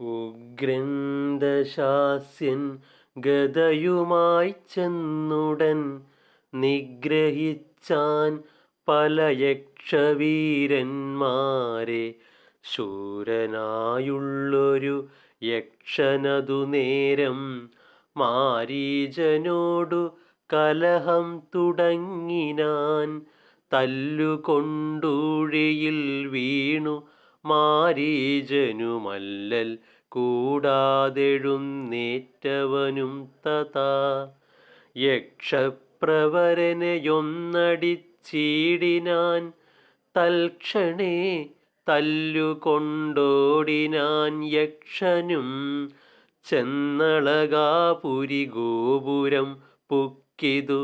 ഉഗ്രന്ദശാസ്യൻ ഗതയുമായി ചെന്നുടൻ നിഗ്രഹിച്ചാൻ പല യക്ഷവീരന്മാരെ. ശൂരനായുള്ളൊരു യക്ഷനതു നേരം മാരീജനോടു കലഹം തുടങ്ങിനാൻ തല്ലുകൊണ്ടൂഴിയിൽ വീണു മാരീജനുമല്ലൽ കൂടാതെഴുന്നേറ്റവനും തഥാ. യക്ഷപ്രവരനെയൊന്നടിച്ചീടിനാൻ തൽക്ഷണേ തല്ലുകൊണ്ടോടിനാൻ യക്ഷനും ചെന്നളകാപുരി ഗോപുരം പുക്കിതു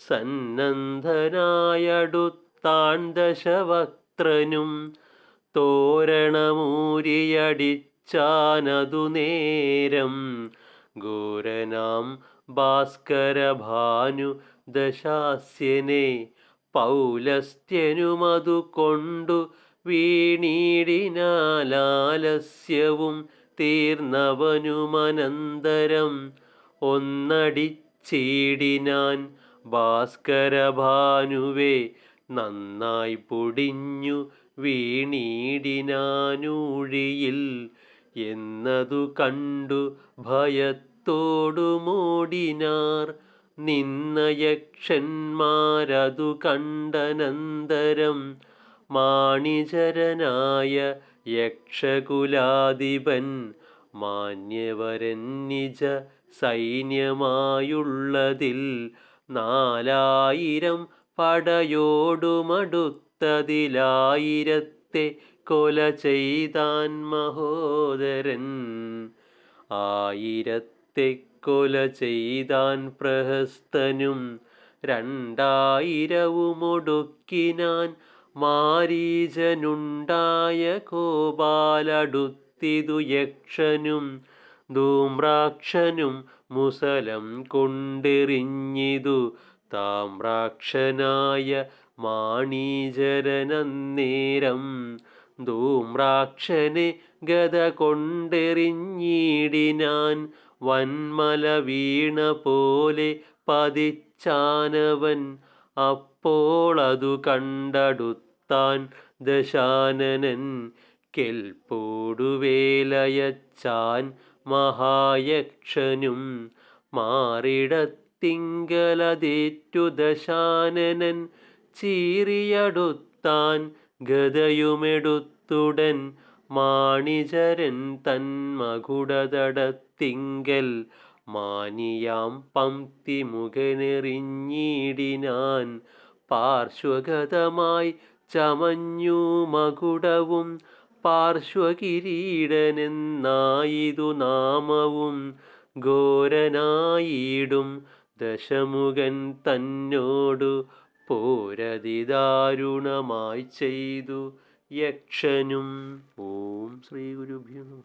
സന്നദ്ധനായടുത്താൻ ദശവക്ത്രനും തോരണമൂരിയടിച്ചാനതു നേരം. ഘോരനാം ഭാസ്കരഭാനു ദശാസ്യനെ പൗലസ്ത്യനുമതു കൊണ്ടു വീണീടിനാലാലസ്യവും തീർന്നവനുമനന്തരം. ഒന്നടിച്ചീടിനാൻ ഭാസ്കരഭാനുവേ നന്നായി പൊടിഞ്ഞു വീണീടിനാനൂഴിയിൽ. എന്നതു കണ്ടു ഭയത്തോടുമോടിനാർ നിന്ന യക്ഷന്മാരതു കണ്ടനന്തരം. മാണിചരനായ യക്ഷകുലാധിപൻ മാന്യവരൻ നിജ സൈന്യമായുള്ളതിൽ നാലായിരം പടയോടുമടുത്തതിലായിരത്തെ കൊല ചെയ്താൻ മഹോദരൻ. ആയിരത്തെ കൊല ചെയ്താൻ പ്രഹസ്തനും രണ്ടായിരവുമൊടുക്കിനാൻ മാരീജനുണ്ടായ കോപാലടുത്തിതു യക്ഷനും ധൂമ്രാക്ഷനും മുസലം കൊണ്ടെറിഞ്ഞിതു താമ്രാക്ഷനായ മാണീചരനന്നേരം ധൂമ്രാക്ഷനെ ഗത കൊണ്ടെറിഞ്ഞിടിനാൻ വന്മല വീണ പോലെ പതിച്ചാനവൻ. അപ്പോൾ അതു കണ്ടടുത്താൻ ദശാനനൻ കെൽപ്പോടുവേലയച്ചാൻ മഹായക്ഷനും മാറിടത്തിങ്കലതേറ്റു ദശാനനൻ ചീറിയടുത്താൻ ഗതയുമെടുത്തുടൻ മാണിചരൻ തൻ മകുടതടത്തിങ്കൽ മാനിയാം പംക്തി മുഖനെറിഞ്ഞിടിനാൻ പാർശ്വഗതമായി ചമഞ്ഞു മകുടവും പാർശ്വകിരീടനെന്നായിതു നാമവും ഘോരനായിടും ദശമുഖൻ തന്നോടു പോരതിദാരുണമായി ചെയ്തു യക്ഷനും. ഓം ശ്രീ ഗുരുഭ്യോ